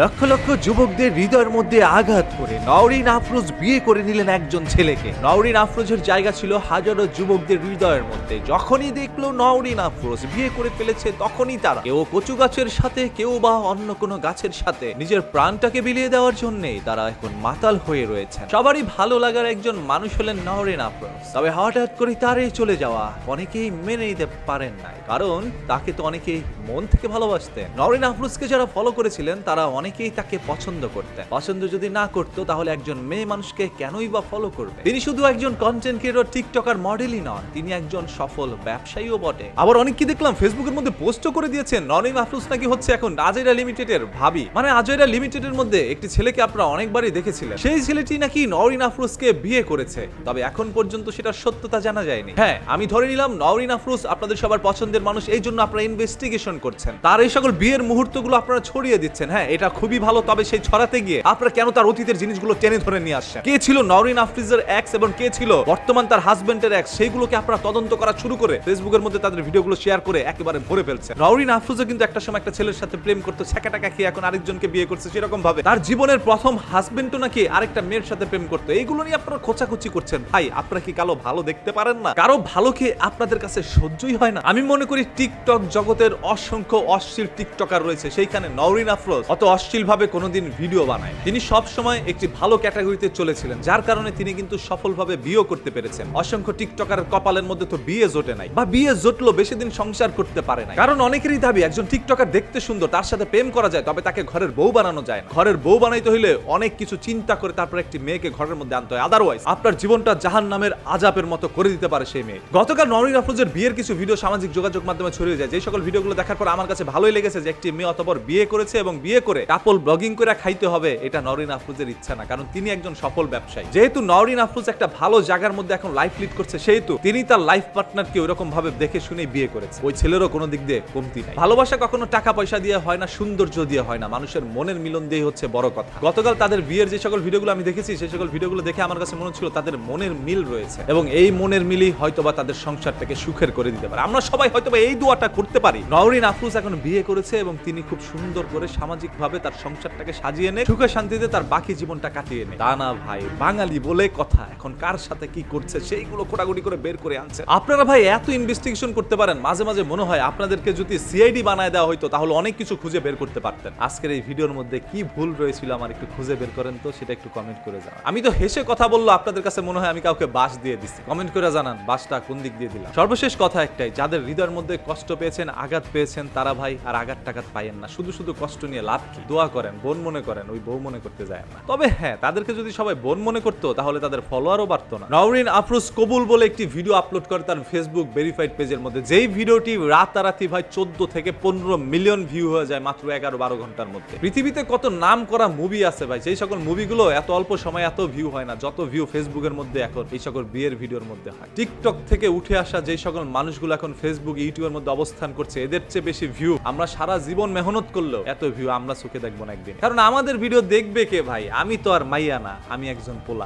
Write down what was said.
লক্ষ লক্ষ যুবকদের হৃদয়ের মধ্যে আঘাত করে নওরিন আফরোজ বিয়ে করে নিলেন একজন ছেলেকে। নওরিন আফরোজের জায়গা ছিল হাজারো যুবকদের হৃদয়ের মধ্যে। যখনই দেখল নওরিন আফরোজ বিয়ে করে ফেলেছে, তখনই তারা কেউ কচু গাছের সাথে, কেউ বা অন্য কোনো গাছের সাথে নিজের প্রাণটাকে বিলিয়ে দেওয়ার জন্যই তারা এখন মাতাল হয়ে রয়েছে সবারই ভালো লাগার একজন মানুষ হলেন নওরিন আফরোজ। তবে হঠাৎ করে তার এই চলে যাওয়া অনেকেই মেনে নিতে পারেন নাই, কারণ তাকে তো অনেকেই মন থেকে ভালোবাসতেন। নওরিন আফরোজকে যারা ফলো করেছিলেন, তারা অনেকেই তাকে পছন্দ করতেন। পছন্দ যদি না করতো, তাহলে একজন মেয়ে মানুষকে কেনই বা ফলো করবে? তিনি শুধু একজন কন্টেন্ট ক্রিয়েটর টিকটকার মডেলই নন, তিনি একজন সফল ব্যবসায়ীও বটে। আবার অনেক কি দেখলাম ফেসবুকের মধ্যে পোস্টও করে দিয়েছেন নরিম আফরোজ নাকি হচ্ছে এখন আজেরা লিমিটেডের ভাবি। মানে আজেরা লিমিটেডের মধ্যে একটি ছেলেকে আপনারা অনেকবারই দেখেছিলেন। সেই ছেলেটি নাকি নরিন আফরোজকে বিয়ে করেছে। তবে এখন পর্যন্ত সেটার সত্যতা জানা যায়নি। হ্যাঁ আমি ধরে নিলাম নরিন আফরোজ আপনাদের সবার পছন্দের মানুষ, এই জন্য আপনারা ইনভেস্টিগেশন করছেন। তার এই সকল বিয়ের মুহূর্তগুলো আপনারা ছড়িয়ে দিচ্ছেন। হ্যাঁ এটা খুবই ভালো, তবে সেই ছড়াতে গিয়ে আপনারা কেন তার অতীতের জিনিসগুলো টেনে ধরে নিয়ে আসছেন? কে ছিল নরিন আফরিজের এক্স এবং কে ছিল বর্তমান তার হাজবেন্ডের এক্স সেইগুলোকে আপনারা তদন্ত করা শুরু করে ফেসবুকের মধ্যে তাদের ভিডিওগুলো শেয়ার করে একেবারে ভরে ফেলছে নরিন আফরোজও কিন্তু একটা সময় একটা ছেলের সাথে প্রেম করতো ছ্যাকা টাকা খেয়ে এখন আরেকজনকে বিয়ে করছে সেরকম ভাবে তার জীবনের প্রথম হাজবেন্ডও নাকি আরেকটা মেয়ের সাথে প্রেম করতো। এইগুলো নিয়ে আপনারা খোঁচাখুচি করছেন। ভাই, আপনারা কি কালো ভালো দেখতে পারেন না? কারও ভালোকে আপনাদের কাছে সহ্যই হয় না। আমি মনে করি টিকটক জগতের অসংখ্য অশ্লীল টিকটকার রয়েছে, সেইখানে নওরিন আফরোজ। অত অশ্লীল ভাবে কোনোদিন ভিডিও বানায়। তিনি সব সময় একটি ভালো ক্যাটাগরিতে চলেছিলেন, যার কারণে তিনি কিন্তু সফলভাবে বিয়েও করতে পেরেছেন। অসংখ্য টিকটকার কপালের মধ্যে তো বিয়ে জোটে নাই, বা বিয়ে জোটলো বেশি দিন সংসার করতে পারে না কারণ অনেকেরই দাবি, একজন টিকটকার দেখতে সুন্দর, তার সাথে প্রেম করা যায়, তবে তাকে ঘরের বউ বানানো যায় ঘরের বউ বানাইতে হইলে অনেক কিছু চিন্তা করে তারপর একটি মেয়েকে ঘরের মধ্যে আনতে হয়। আদারওয়াইজ আপনার জীবনটা জাহান নামের আজাবের মতো করে দিতে পারে সেই মেয়ে। গতকাল নরিন আফরোজের বিয়ের কিছু ভিডিও সামাজিক যোগাযোগ মাধ্যমে ছড়িয়ে যায়। যে সকল ভিডিওগুলো দেখার পর আমার কাছে ভালোই লেগেছে যে, একটি মেয়ে অতপর বিয়ে করেছে এবং বিয়ে করে কাপল ব্লগিং করে খাইতে হবে, এটা নরিন আফরোজের ইচ্ছা না, কারণ তিনি একজন সফল ব্যবসায়ী। যেহেতু নরিন আফরোজ একটা ভালো জায়গার মধ্যে এখন লাইফ লিড করছে, সেহেতু তিনি তার লাইফ পার্টনারকে ওইরকম ভাবে দেখে শুনে বিয়ে করেছে। ওই ছেলেরও কোনো দিক দিয়ে কমতি নাই। ভালোবাসা কখনো টাকা পয়সা দিয়ে হয় না, সৌন্দর্য দিয়ে হয় না, মানুষের মনের মিলন দিয়ে হচ্ছে বড় কথা। গতকাল তাদের বিয়ের যে সকল ভিডিওগুলো আমি দেখেছি সেই সকল ভিডিওগুলো দেখে আমার কাছে মনে হচ্ছিল তাদের মনের মিল রয়েছে, এবং এই মনের মিলই হয়তোবা তাদের সংসারটাকে সুখের করে দিতে পারে। আমরা সবাই হয়তোবা এই দোয়াটা করতে পারি। নওরিন আফরোজ এখন বিয়ে করেছে, এবং তিনি খুব সুন্দর করে সামাজিক ভাবে তার সংসারটাকে সাজিয়ে নেয় সুখে শান্তিতে তার বাকি জীবনটা কাটিয়ে নেয় তা না ভাই, বাঙালি বলে কথা, এখন কার সাথে কি করছে সেইগুলো কোটাগুটি করে বের করে আনছে। আপনারা ভাই এত ইনভেস্টিগেশন করতে পারেন, মাঝে মাঝে মনে হয় আপনাদেরকে যদি সিআইডি বানায় দেওয়া হয়তো তাহলে অনেক কিছু খুঁজে বের করতে পারতেন। আজকের এই ভিডিওর মধ্যে কি ভুল রয়েছিল আমার একটু খুঁজে বের করেন তো, সেটা একটু কমেন্ট করে জানান। আমি তো হেসে কথা বলল, আপনাদের কাছে মনে হয় আমি কাউকে বাস দিয়ে দিচ্ছি কমেন্ট করে জানান, বাসটা কোন দিক দিয়ে দিলাম। সর্বশেষ কথা একটাই, যাদের হৃদয়ের মধ্যে কষ্ট পেয়েছেন, আঘাত পেয়েছেন, তারা ভাই আর আঘাত টাঘাত পাইয়েন না। শুধু শুধু কষ্ট নিয়ে লাভ কি? দোয়া করেন, বোন মনে করেন, ওই বউ মনে করতে যায় না। তবে হ্যাঁ তাদেরকে যদি সবাই বোন মনে করতো, তাহলে তাদের ফলোয়ারও বাড়তো না। নওরিন আফরোজ কবুল বলে একটি ভিডিও আপলোড করে তার ফেসবুক ভেরিফাইড পেজের মধ্যে। যেই ভিডিওটি রাতারাতি ভাই চোদ্দ থেকে পনেরো মিলিয়ন ভিউ হয়ে যায় মাত্র এগারো বারো ঘণ্টার মধ্যে। পৃথিবীতে কত নাম করা মুভি আছে ভাই? সেই সকল মুভিগুলো এত অল্প সময় এত ভিউ হয় না, যত ভিউ ফেসবুকের মধ্যে এখন, এই সকল বিয়ের ভিডিওর মধ্যে হয়। টিকটক থেকে উঠে আসা যে সকল মানুষগুলো এখন ফেসবুক ইউটিউবের মধ্যে অবস্থান করছে, এদের চেয়ে বেশি ভিউ আমরা সারা জীবন মেহনত করলেও এত ভিউ আমরা দেখব না একদিন। কারণ আমাদের ভিডিও দেখবে কে ভাই? আমি তো আর মাইয়া না, আমি একজন পোলা।